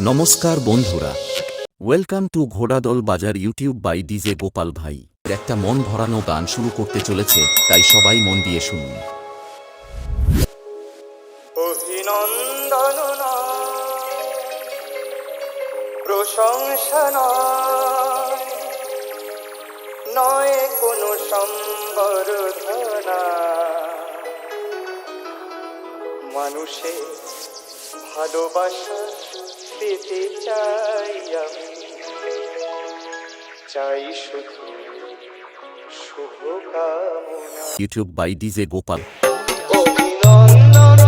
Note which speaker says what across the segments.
Speaker 1: নমস্কার বন্ধুরা। Welcome to ঘোড়াদল বাজার ইউটিউব বাই ডিজে গোপাল ভাই। একটা মন ভরানো গান শুরু করতে চলেছে, তাই সবাই মন দিয়ে শুনুন।
Speaker 2: অভিনন্দন প্রশংসা নয় কোনো সম্বর্ধনা মানুষের ভালোবাসা যেতে চাই আমি। চাই শুধু শুভকামনা।
Speaker 1: ইউটিউব বাই ডিজে গোপাল অভিনন্দন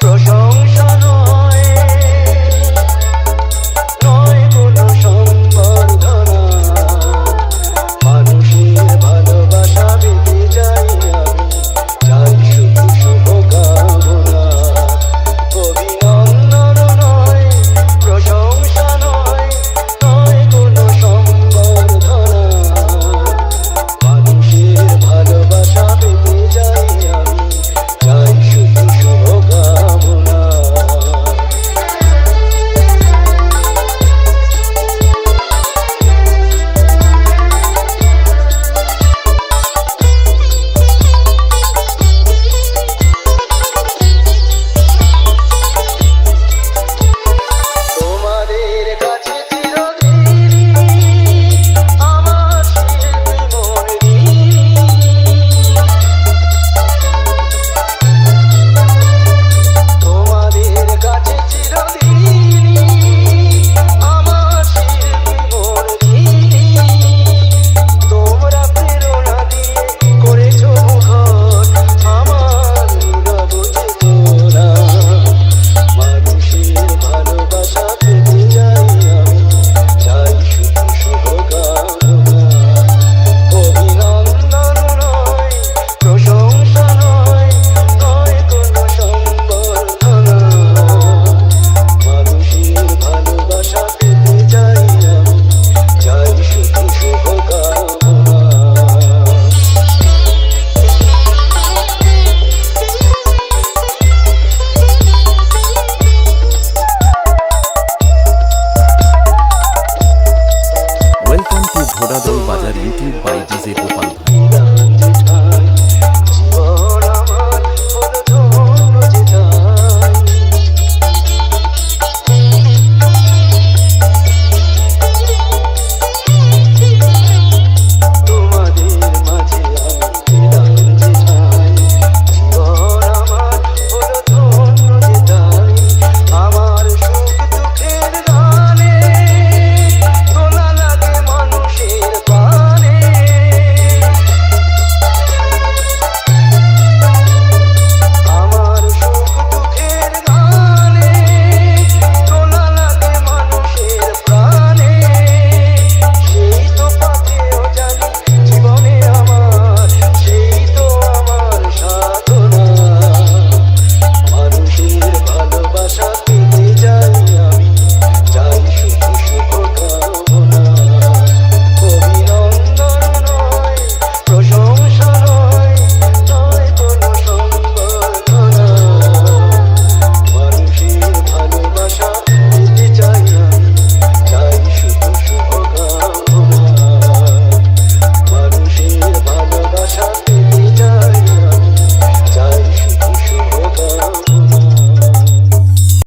Speaker 1: প্রসঙ্গ